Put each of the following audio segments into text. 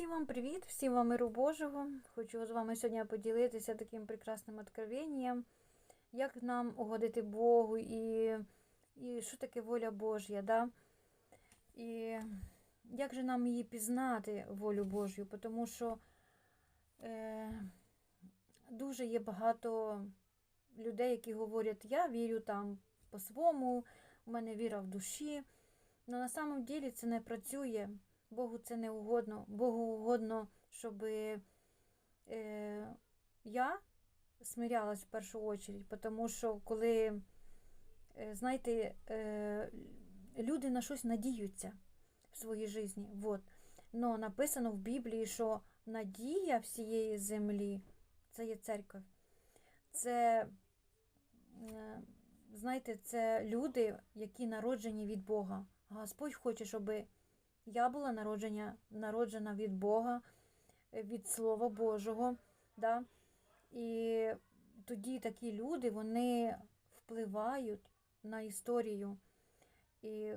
Всім вам привіт, всім вам миру Божого. Хочу з вами сьогодні поділитися таким прекрасним откровенням, як нам угодити Богу і, і що таке воля Божя. Да? І як же нам її пізнати, волю Божю, тому що е, дуже є багато людей, які говорять, я вірю там по-своєму, у мене віра в душі. Але на самом ділі це не працює. Богу це не угодно. Богу угодно, щоб е, я смирялась в першу очередь, тому що коли, е, знаєте, е, люди на щось надіються в своїй житті. Вот. Но написано в Біблії, що надія всієї землі це є церква. Це, е, знаєте, це люди, які народжені від Бога. Господь хоче, щоб я була народження, народжена від Бога, від Слова Божого. Да? І тоді такі люди вони впливають на історію. І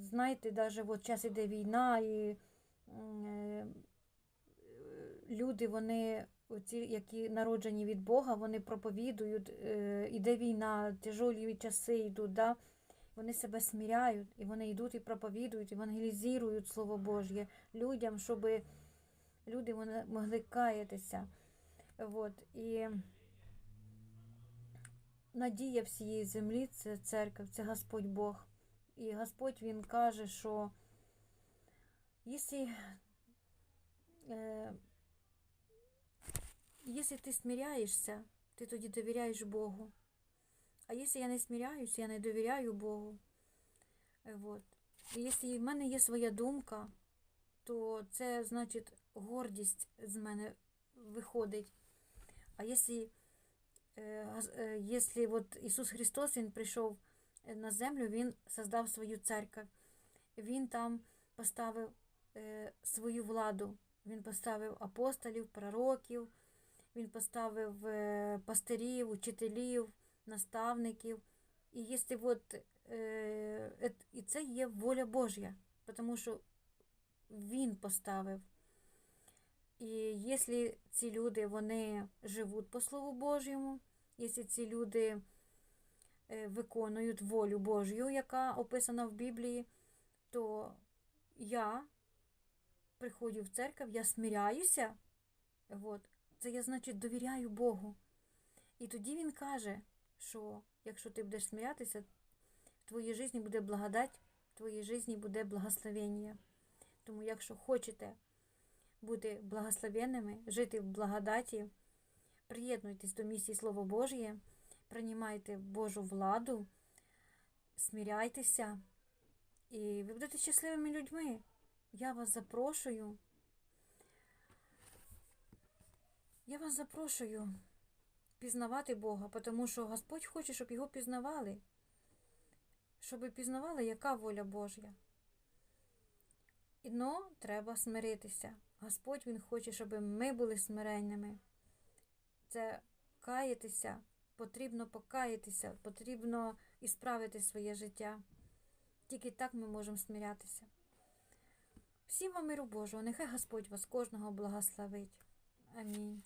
знаєте, навіть от час іде війна, і е, люди, вони, оці, які народжені від Бога, вони проповідують, е, іде війна, тяжолі часи йдуть. Да? Вони себе сміряють, і вони йдуть і проповідують, евангелізують Слово Божє людям, щоб люди вони могли каятися. От. І надія всієї землі це церква, це Господь Бог. І Господь Він каже, що якщо, е, ти смиряєшся, ти тоді довіряєш Богу. А якщо я не смиряюсь, я не довіряю Богу. Е, Вот. І якщо в мене є своя думка, то це значить гордість з мене виходить. А якщо, якщо от Ісус Христос Він прийшов е, на землю, Він создав свою церкву, Він там поставив е, свою владу, Він поставив апостолів, пророків, Він поставив пастирів, учителів, наставників. І якщо от, е, і це є воля Божя, тому що Він поставив. І якщо ці люди вони живуть по Слову Божому, якщо ці люди е, виконують волю Божю, яка описана в Біблії, то я приходжу в церкву, я смиряюся, от, це я, значить, довіряю Богу. І тоді він каже, що якщо ти будеш сміятися, в твоїй житті буде благодать, в твоїй житті буде благословення. Тому, якщо хочете бути благословенними, жити в благодаті, приєднуйтесь до місії Слово Божє, приймайте Божу владу, сміряйтеся, і ви будете щасливими людьми. Я вас запрошую. Я вас запрошую пізнавати Бога, тому що Господь хоче, щоб його пізнавали, щоб пізнавали, яка воля Божя. І но треба смиритися. Господь Він хоче, щоб ми були смиренними. Це каятися, потрібно покаятися, потрібно ісправити своє життя. Тільки так ми можемо смирятися. Всім вам миру Божого, нехай Господь вас кожного благословить. Амінь.